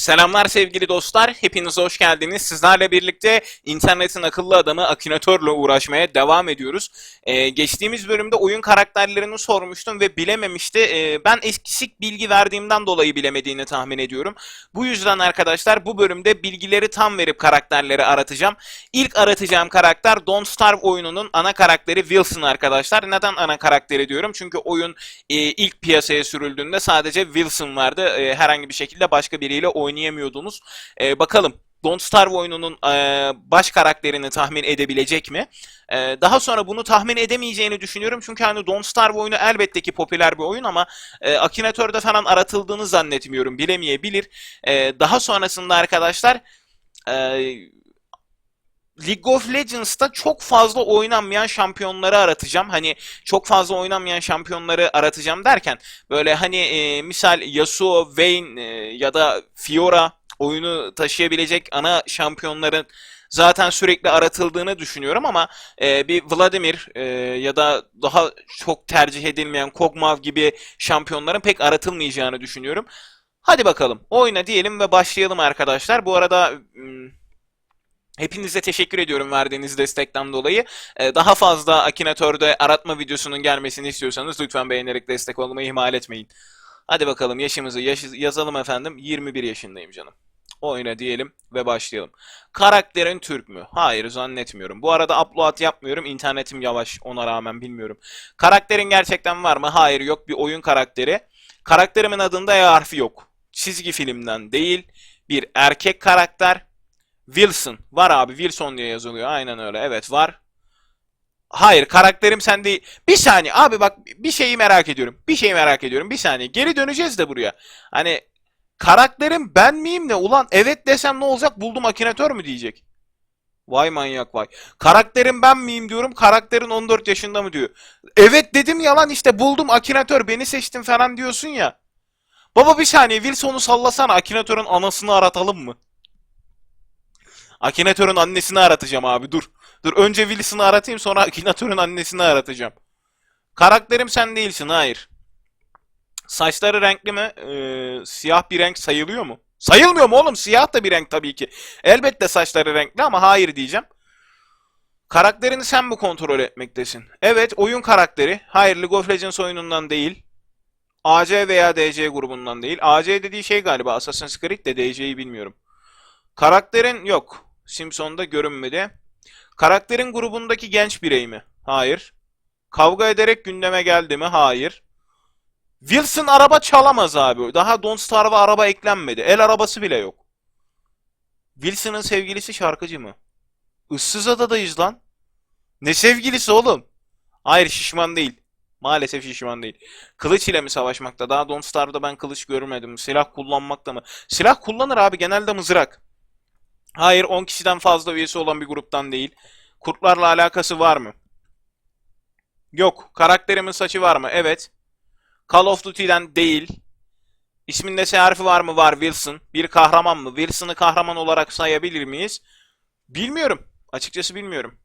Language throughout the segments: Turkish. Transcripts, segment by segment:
Selamlar sevgili dostlar, hepiniz hoş geldiniz. Sizlerle birlikte internetin akıllı adamı Akinator'la uğraşmaya devam ediyoruz. Ee, geçtiğimiz bölümde oyun karakterlerini sormuştum ve bilememişti. Ee, ben eksik bilgi verdiğimden dolayı bilemediğini tahmin ediyorum. Bu yüzden arkadaşlar bu bölümde bilgileri tam verip karakterleri aratacağım. İlk aratacağım karakter Don't Starve oyununun ana karakteri Wilson arkadaşlar. Neden ana karakteri diyorum? Çünkü oyun e, ilk piyasaya sürüldüğünde sadece Wilson vardı. E, herhangi bir şekilde başka biriyle oynayamıyordunuz. E, bakalım Don't Starve oyununun e, baş karakterini tahmin edebilecek mi? E, daha sonra bunu tahmin edemeyeceğini düşünüyorum. Çünkü hani Don't Starve oyunu elbette ki popüler bir oyun ama e, Akinator'da falan aratıldığını zannetmiyorum. Bilemeyebilir. E, daha sonrasında arkadaşlar e, League of Legends'ta çok fazla oynanmayan şampiyonları aratacağım. Hani çok fazla oynanmayan şampiyonları aratacağım derken böyle hani e, misal Yasuo, Vayne e, ya da Fiora oyunu taşıyabilecek ana şampiyonların zaten sürekli aratıldığını düşünüyorum ama e, bir Vladimir e, ya da daha çok tercih edilmeyen Kog'Maw gibi şampiyonların pek aratılmayacağını düşünüyorum. Hadi bakalım oyna diyelim ve başlayalım arkadaşlar. Bu arada Hepinize teşekkür ediyorum verdiğiniz destekten dolayı. Ee, daha fazla Akinator'da aratma videosunun gelmesini istiyorsanız lütfen beğenerek destek olmayı ihmal etmeyin. Hadi bakalım yaşımızı yaş- yazalım efendim. 21 yaşındayım canım. Oyna diyelim ve başlayalım. Karakterin Türk mü? Hayır zannetmiyorum. Bu arada upload yapmıyorum. İnternetim yavaş ona rağmen bilmiyorum. Karakterin gerçekten var mı? Hayır yok bir oyun karakteri. Karakterimin adında E harfi yok. Çizgi filmden değil. Bir erkek karakter. Wilson. Var abi Wilson diye yazılıyor. Aynen öyle. Evet var. Hayır karakterim sen değil. Bir saniye abi bak bir şeyi merak ediyorum. Bir şeyi merak ediyorum. Bir saniye. Geri döneceğiz de buraya. Hani karakterim ben miyim ne? Ulan evet desem ne olacak? Buldum akinatör mü diyecek. Vay manyak vay. Karakterim ben miyim diyorum. Karakterin 14 yaşında mı diyor. Evet dedim yalan işte buldum akinatör beni seçtin falan diyorsun ya. Baba bir saniye Wilson'u sallasana akinatörün anasını aratalım mı? Akinatör'ün annesini aratacağım abi dur. Dur önce Wilson'ı aratayım sonra Akinatör'ün annesini aratacağım. Karakterim sen değilsin hayır. Saçları renkli mi? Ee, siyah bir renk sayılıyor mu? Sayılmıyor mu oğlum? Siyah da bir renk tabii ki. Elbette saçları renkli ama hayır diyeceğim. Karakterini sen mi kontrol etmektesin? Evet oyun karakteri. Hayır League of Legends oyunundan değil. AC veya DC grubundan değil. AC dediği şey galiba Assassin's Creed de DC'yi bilmiyorum. Karakterin yok. Simpson'da görünmedi. Karakterin grubundaki genç birey mi? Hayır. Kavga ederek gündeme geldi mi? Hayır. Wilson araba çalamaz abi. Daha Don't Starve'a araba eklenmedi. El arabası bile yok. Wilson'ın sevgilisi şarkıcı mı? Issız adadayız lan. Ne sevgilisi oğlum? Hayır şişman değil. Maalesef şişman değil. Kılıç ile mi savaşmakta? Daha Don't Starve'da ben kılıç görmedim. Silah kullanmakta mı? Silah kullanır abi genelde mızrak. Hayır 10 kişiden fazla üyesi olan bir gruptan değil. Kurtlarla alakası var mı? Yok. Karakterimin saçı var mı? Evet. Call of Duty'den değil. İsminde S harfi var mı? Var. Wilson. Bir kahraman mı? Wilson'ı kahraman olarak sayabilir miyiz? Bilmiyorum. Açıkçası bilmiyorum.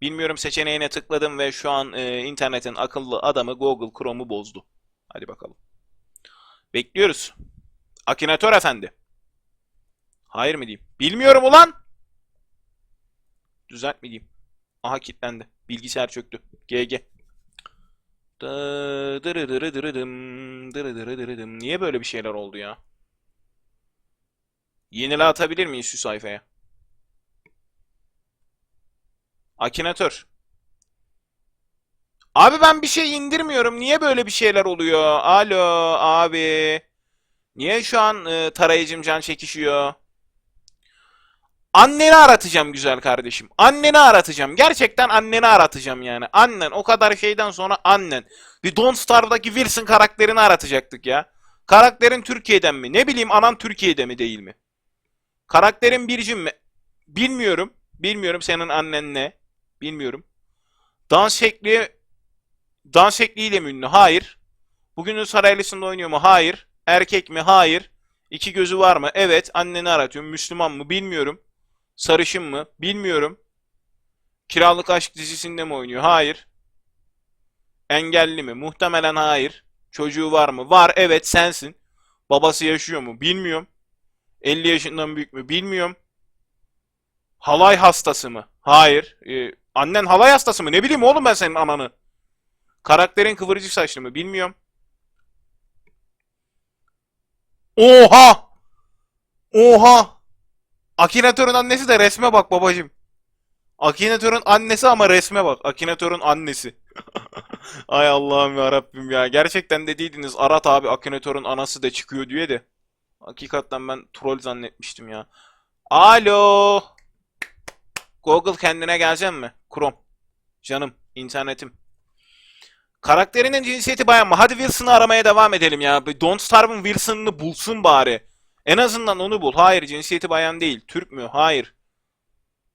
Bilmiyorum seçeneğine tıkladım ve şu an e, internetin akıllı adamı Google Chrome'u bozdu. Hadi bakalım. Bekliyoruz. Akinator efendi. Hayır mı diyeyim? Bilmiyorum ulan. Düzelt mi diyeyim? Aha kilitlendi. Bilgisayar çöktü. GG. Niye böyle bir şeyler oldu ya? Yenile atabilir miyiz şu sayfaya? Akinator. Abi ben bir şey indirmiyorum. Niye böyle bir şeyler oluyor? Alo abi. Niye şu an e, tarayıcım can çekişiyor? Anneni aratacağım güzel kardeşim. Anneni aratacağım. Gerçekten anneni aratacağım yani. Annen o kadar şeyden sonra annen. Bir Don't Starve'daki Wilson karakterini aratacaktık ya. Karakterin Türkiye'den mi? Ne bileyim anan Türkiye'de mi değil mi? Karakterin biricim mi? Bilmiyorum. Bilmiyorum senin annen ne? Bilmiyorum. Dans şekli dans şekliyle mi ünlü? Hayır. Bugünün Saraylısı'nda oynuyor mu? Hayır. Erkek mi? Hayır. İki gözü var mı? Evet. Anneni aratıyorum. Müslüman mı? Bilmiyorum. Sarışın mı? Bilmiyorum. Kiralık Aşk dizisinde mi oynuyor? Hayır. Engelli mi? Muhtemelen hayır. Çocuğu var mı? Var. Evet sensin. Babası yaşıyor mu? Bilmiyorum. 50 yaşından büyük mü? Bilmiyorum. Halay hastası mı? Hayır. Ee, annen halay hastası mı? Ne bileyim oğlum ben senin ananı. Karakterin kıvırcık saçlı mı? Bilmiyorum. Oha! Oha! Akinator'un annesi de resme bak babacım. Akinator'un annesi ama resme bak. Akinator'un annesi. Ay Allah'ım ya Rabbim ya. Gerçekten dediydiniz Arat abi Akinator'un anası da çıkıyor diye de. Hakikaten ben troll zannetmiştim ya. Alo. Google kendine gelecek mi? Chrome. Canım, internetim. Karakterinin cinsiyeti bayan mı? Hadi Wilson'ı aramaya devam edelim ya. Don't Starve'ın Wilson'ını bulsun bari. En azından onu bul. Hayır, cinsiyeti bayan değil. Türk mü? Hayır.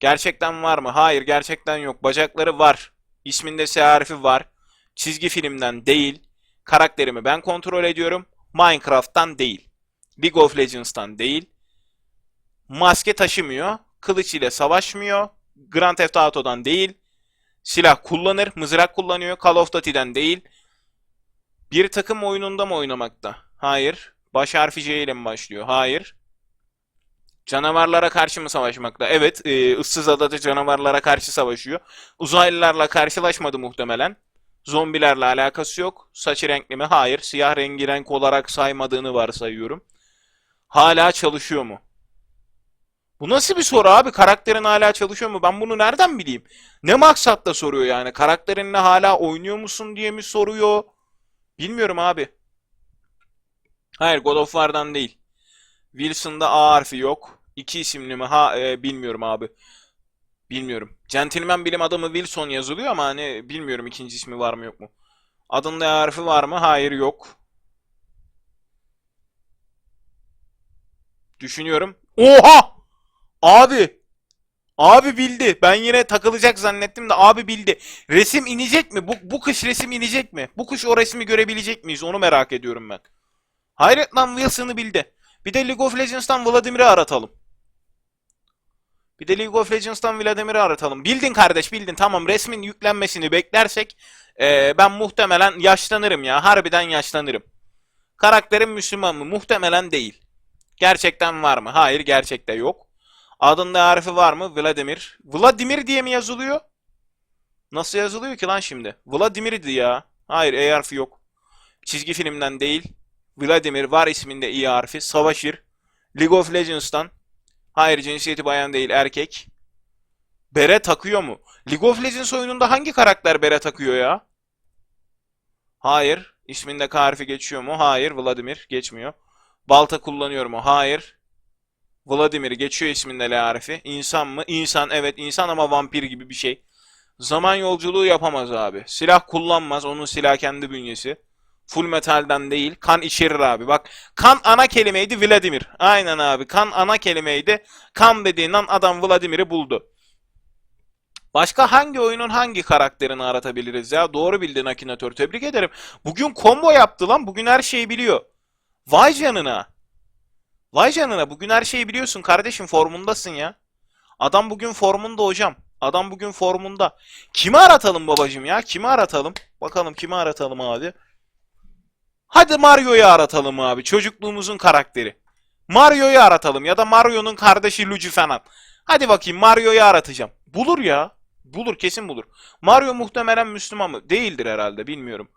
Gerçekten var mı? Hayır, gerçekten yok. Bacakları var. İsminde S harfi var. Çizgi filmden değil. Karakterimi ben kontrol ediyorum. Minecraft'tan değil. League of Legends'tan değil. Maske taşımıyor. Kılıç ile savaşmıyor. Grand Theft Auto'dan değil. Silah kullanır. Mızrak kullanıyor. Call of Duty'den değil. Bir takım oyununda mı oynamakta? Hayır. Baş harfi C ile mi başlıyor? Hayır. Canavarlara karşı mı savaşmakta? Evet. E, ıssız adada canavarlara karşı savaşıyor. Uzaylılarla karşılaşmadı muhtemelen. Zombilerle alakası yok. Saçı renkli mi? Hayır. Siyah rengi renk olarak saymadığını varsayıyorum. Hala çalışıyor mu? Bu nasıl bir soru abi? Karakterin hala çalışıyor mu? Ben bunu nereden bileyim? Ne maksatla soruyor yani? Karakterinle hala oynuyor musun diye mi soruyor? Bilmiyorum abi. Hayır God of War'dan değil. Wilson'da A harfi yok. İki isimli mi? Ha e, bilmiyorum abi. Bilmiyorum. Gentleman bilim adamı Wilson yazılıyor ama hani bilmiyorum ikinci ismi var mı yok mu. Adında A harfi var mı? Hayır yok. Düşünüyorum. Oha! Abi! Abi bildi. Ben yine takılacak zannettim de abi bildi. Resim inecek mi? Bu, bu kış resim inecek mi? Bu kış o resmi görebilecek miyiz? Onu merak ediyorum ben. Hayret lan Wilson'ı bildi. Bir de League of Legends'tan Vladimir'i aratalım. Bir de League of Legends'tan Vladimir'i aratalım. Bildin kardeş bildin. Tamam resmin yüklenmesini beklersek eee, ben muhtemelen yaşlanırım ya. Harbiden yaşlanırım. Karakterim Müslüman mı? Muhtemelen değil. Gerçekten var mı? Hayır gerçekte yok. Adında harfi var mı? Vladimir. Vladimir diye mi yazılıyor? Nasıl yazılıyor ki lan şimdi? Vladimir'di ya. Hayır E harfi yok. Çizgi filmden değil. Vladimir var isminde İ harfi. Savaşır. League of Legends'tan. Hayır cinsiyeti bayan değil erkek. Bere takıyor mu? League of Legends oyununda hangi karakter bere takıyor ya? Hayır. İsminde K harfi geçiyor mu? Hayır. Vladimir geçmiyor. Balta kullanıyor mu? Hayır. Vladimir geçiyor isminde L harfi. İnsan mı? İnsan evet insan ama vampir gibi bir şey. Zaman yolculuğu yapamaz abi. Silah kullanmaz. Onun silah kendi bünyesi. Full metalden değil. Kan içerir abi. Bak kan ana kelimeydi Vladimir. Aynen abi. Kan ana kelimeydi. Kan dediğinden adam Vladimir'i buldu. Başka hangi oyunun hangi karakterini aratabiliriz ya? Doğru bildin Akinator. Tebrik ederim. Bugün combo yaptı lan. Bugün her şeyi biliyor. Vay canına. Vay canına. Bugün her şeyi biliyorsun kardeşim. Formundasın ya. Adam bugün formunda hocam. Adam bugün formunda. Kimi aratalım babacım ya? Kimi aratalım? Bakalım kimi aratalım abi. Hadi Mario'yu aratalım abi. Çocukluğumuzun karakteri. Mario'yu aratalım ya da Mario'nun kardeşi Luigi falan. Hadi bakayım Mario'yu aratacağım. Bulur ya. Bulur kesin bulur. Mario muhtemelen Müslüman mı? Değildir herhalde bilmiyorum.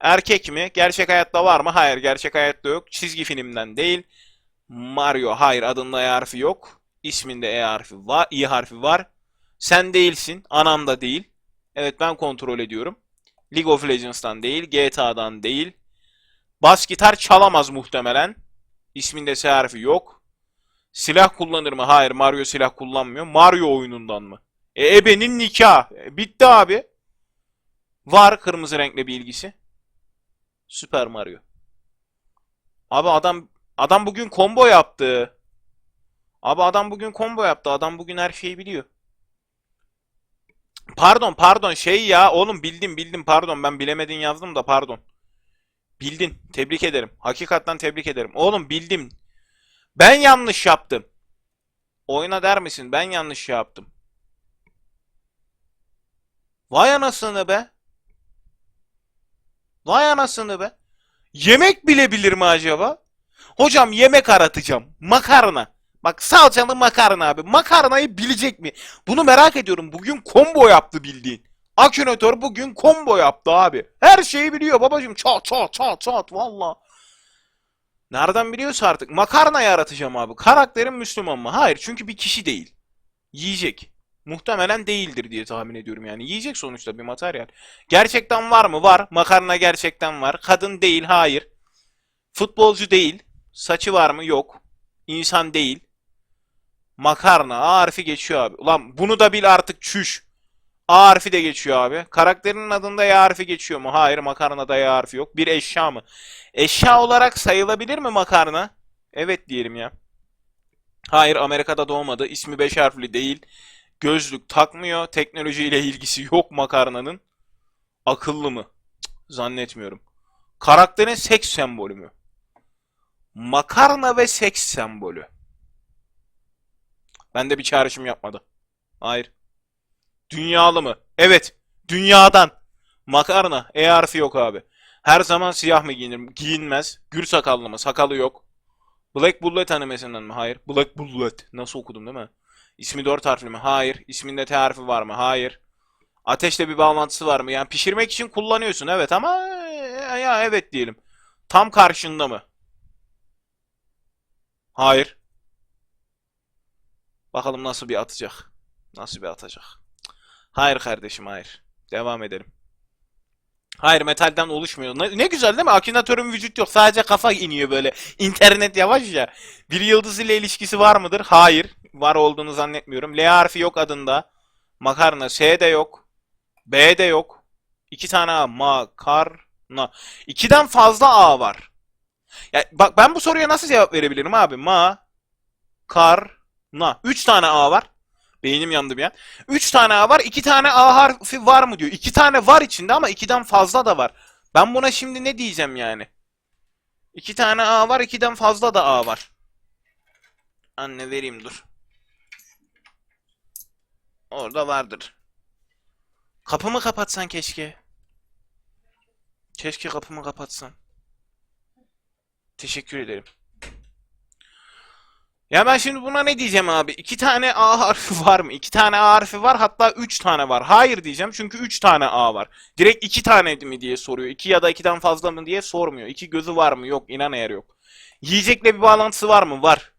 Erkek mi? Gerçek hayatta var mı? Hayır gerçek hayatta yok. Çizgi filmden değil. Mario hayır adında E harfi yok. İsminde E harfi var. İ harfi var. Sen değilsin. Anam da değil. Evet ben kontrol ediyorum. League of Legends'tan değil. GTA'dan değil. Bas gitar çalamaz muhtemelen. İsminde S harfi yok. Silah kullanır mı? Hayır Mario silah kullanmıyor. Mario oyunundan mı? E, ebenin nikah. E, bitti abi. Var kırmızı renkli bir ilgisi. Süper Mario. Abi adam adam bugün combo yaptı. Abi adam bugün combo yaptı. Adam bugün her şeyi biliyor. Pardon pardon şey ya oğlum bildim bildim pardon ben bilemedin yazdım da pardon. Bildin. Tebrik ederim. Hakikaten tebrik ederim. Oğlum bildim. Ben yanlış yaptım. Oyna der misin? Ben yanlış yaptım. Vay anasını be. Vay anasını be. Yemek bile bilir mi acaba? Hocam yemek aratacağım. Makarna. Bak salçalı makarna abi. Makarnayı bilecek mi? Bunu merak ediyorum. Bugün combo yaptı bildiğin. Akünatör bugün combo yaptı abi. Her şeyi biliyor babacım. Çat çat çat çat valla. Nereden biliyorsa artık. Makarnayı aratacağım abi. Karakterim Müslüman mı? Hayır çünkü bir kişi değil. Yiyecek. Muhtemelen değildir diye tahmin ediyorum yani. Yiyecek sonuçta bir materyal. Gerçekten var mı? Var. Makarna gerçekten var. Kadın değil. Hayır. Futbolcu değil. Saçı var mı? Yok. İnsan değil. Makarna. A harfi geçiyor abi. Ulan bunu da bil artık çüş. A harfi de geçiyor abi. Karakterinin adında Y harfi geçiyor mu? Hayır. Makarnada Y harfi yok. Bir eşya mı? Eşya olarak sayılabilir mi makarna? Evet diyelim ya. Hayır Amerika'da doğmadı. İsmi 5 harfli değil. Gözlük takmıyor. Teknolojiyle ilgisi yok makarnanın. Akıllı mı? Zannetmiyorum. Karakterin seks sembolü mü? Makarna ve seks sembolü. Ben de bir çağrışım yapmadı. Hayır. Dünyalı mı? Evet. Dünyadan. Makarna. E harfi yok abi. Her zaman siyah mı giyinir? Giyinmez. Gür sakallı mı? Sakalı yok. Black Bullet animesinden mi? Hayır. Black Bullet. Nasıl okudum değil mi? İsmi dört harfli mi? Hayır. İsminde T harfi var mı? Hayır. Ateşle bir bağlantısı var mı? Yani pişirmek için kullanıyorsun evet ama e, ya evet diyelim. Tam karşında mı? Hayır. Bakalım nasıl bir atacak. Nasıl bir atacak. Hayır kardeşim hayır. Devam edelim. Hayır metalden oluşmuyor. Ne, ne güzel değil mi? Akünatörün vücut yok. Sadece kafa iniyor böyle. İnternet yavaş ya. Bir yıldız ile ilişkisi var mıdır? Hayır. Var olduğunu zannetmiyorum. L harfi yok adında. Makarna. S de yok. B de yok. İki tane A. Makarna. İkiden fazla A var. Ya bak ben bu soruya nasıl cevap verebilirim abi? Ma. Kar. Na. Üç tane A var. Beynim yandı bir an. Üç tane A var. iki tane A harfi var mı diyor. İki tane var içinde ama ikiden fazla da var. Ben buna şimdi ne diyeceğim yani? İki tane A var. ikiden fazla da A var. Anne vereyim dur. Orada vardır. Kapımı kapatsan keşke. Keşke kapımı kapatsan. Teşekkür ederim. Ya ben şimdi buna ne diyeceğim abi? İki tane A harfi var mı? İki tane A harfi var hatta üç tane var. Hayır diyeceğim çünkü üç tane A var. Direkt iki tane mi diye soruyor. İki ya da ikiden fazla mı diye sormuyor. İki gözü var mı? Yok inan eğer yok. Yiyecekle bir bağlantısı var mı? Var.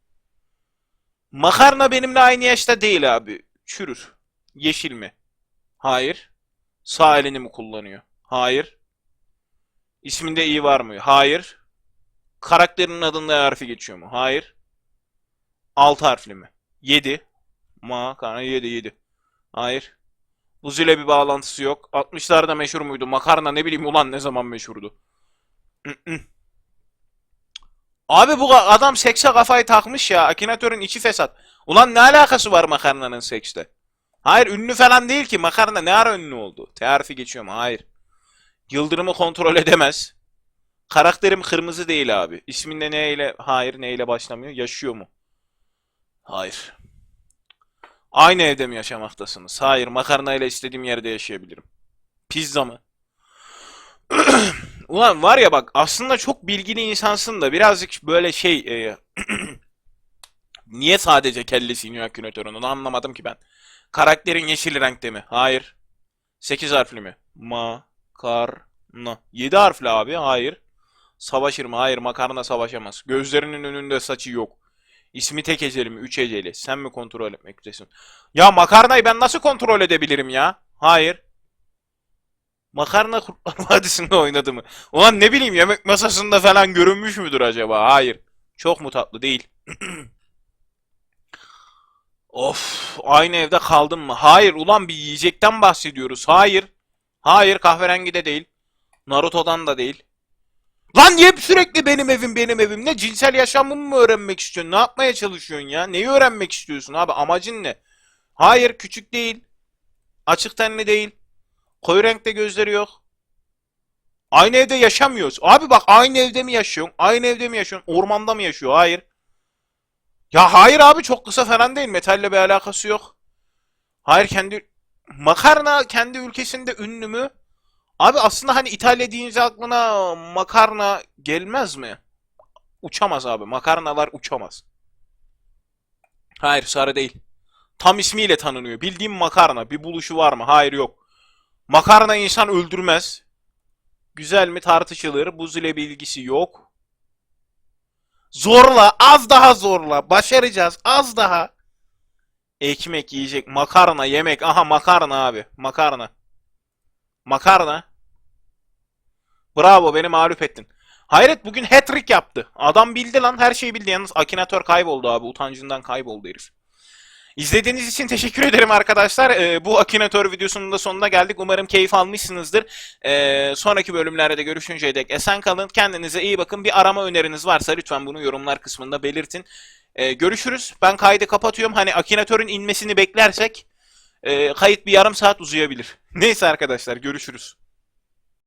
Makarna benimle aynı yaşta değil abi. Çürür. Yeşil mi? Hayır. Sağ elini mi kullanıyor? Hayır. İsminde iyi var mı? Hayır. Karakterinin adında harfi geçiyor mu? Hayır. 6 harfli mi? 7. Ma, kana 7 7. Hayır. Buz ile bir bağlantısı yok. 60'larda meşhur muydu? Makarna ne bileyim ulan ne zaman meşhurdu? Abi bu adam sekse kafayı takmış ya. Akinatörün içi fesat. Ulan ne alakası var makarnanın sekste? Hayır ünlü falan değil ki. Makarna ne ara ünlü oldu? T harfi geçiyor mu? Hayır. Yıldırımı kontrol edemez. Karakterim kırmızı değil abi. İsminde ne ile? Hayır ne ile başlamıyor? Yaşıyor mu? Hayır. Aynı evde mi yaşamaktasınız? Hayır. Makarna ile istediğim yerde yaşayabilirim. Pizza mı? Ulan var ya bak aslında çok bilgili insansın da birazcık böyle şey e, niye sadece kellesi iniyor akünatörün onu anlamadım ki ben. Karakterin yeşil renkte mi? Hayır. 8 harfli mi? Ma karna. 7 harfli abi. Hayır. Savaşır mı? Hayır. Makarna savaşamaz. Gözlerinin önünde saçı yok. İsmi tek eceli mi? 3 eceli. Sen mi kontrol etmektesin? Ya makarnayı ben nasıl kontrol edebilirim ya? Hayır. Makarna Kurtlar Vadisi'nde oynadı mı? Ulan ne bileyim yemek masasında falan görünmüş müdür acaba? Hayır. Çok mu tatlı? Değil. Of, aynı evde kaldım mı? Hayır, ulan bir yiyecekten bahsediyoruz. Hayır. Hayır, kahverengi de değil. Naruto'dan da değil. Lan niye sürekli benim evim benim evim? Ne cinsel yaşamımı mı öğrenmek istiyorsun? Ne yapmaya çalışıyorsun ya? Neyi öğrenmek istiyorsun abi? Amacın ne? Hayır, küçük değil. Açık tenli değil. Koyu renkte gözleri yok. Aynı evde yaşamıyoruz. Abi bak aynı evde mi yaşıyorsun? Aynı evde mi yaşıyorsun? Ormanda mı yaşıyor? Hayır. Ya hayır abi çok kısa falan değil. Metalle bir alakası yok. Hayır kendi makarna kendi ülkesinde ünlü mü? Abi aslında hani İtalya deyince aklına makarna gelmez mi? Uçamaz abi. Makarnalar uçamaz. Hayır sarı değil. Tam ismiyle tanınıyor. Bildiğim makarna. Bir buluşu var mı? Hayır yok. Makarna insan öldürmez. Güzel mi tartışılır. Buz ile bilgisi yok. Zorla. Az daha zorla. Başaracağız. Az daha. Ekmek yiyecek. Makarna yemek. Aha makarna abi. Makarna. Makarna. Bravo beni mağlup ettin. Hayret bugün hat-trick yaptı. Adam bildi lan her şeyi bildi. Yalnız Akinator kayboldu abi. Utancından kayboldu herif. İzlediğiniz için teşekkür ederim arkadaşlar. Ee, bu Akinator videosunun da sonuna geldik. Umarım keyif almışsınızdır. Ee, sonraki bölümlerde de görüşünceye dek esen kalın. Kendinize iyi bakın. Bir arama öneriniz varsa lütfen bunu yorumlar kısmında belirtin. Ee, görüşürüz. Ben kaydı kapatıyorum. Hani Akinator'un inmesini beklersek e, kayıt bir yarım saat uzayabilir. Neyse arkadaşlar görüşürüz.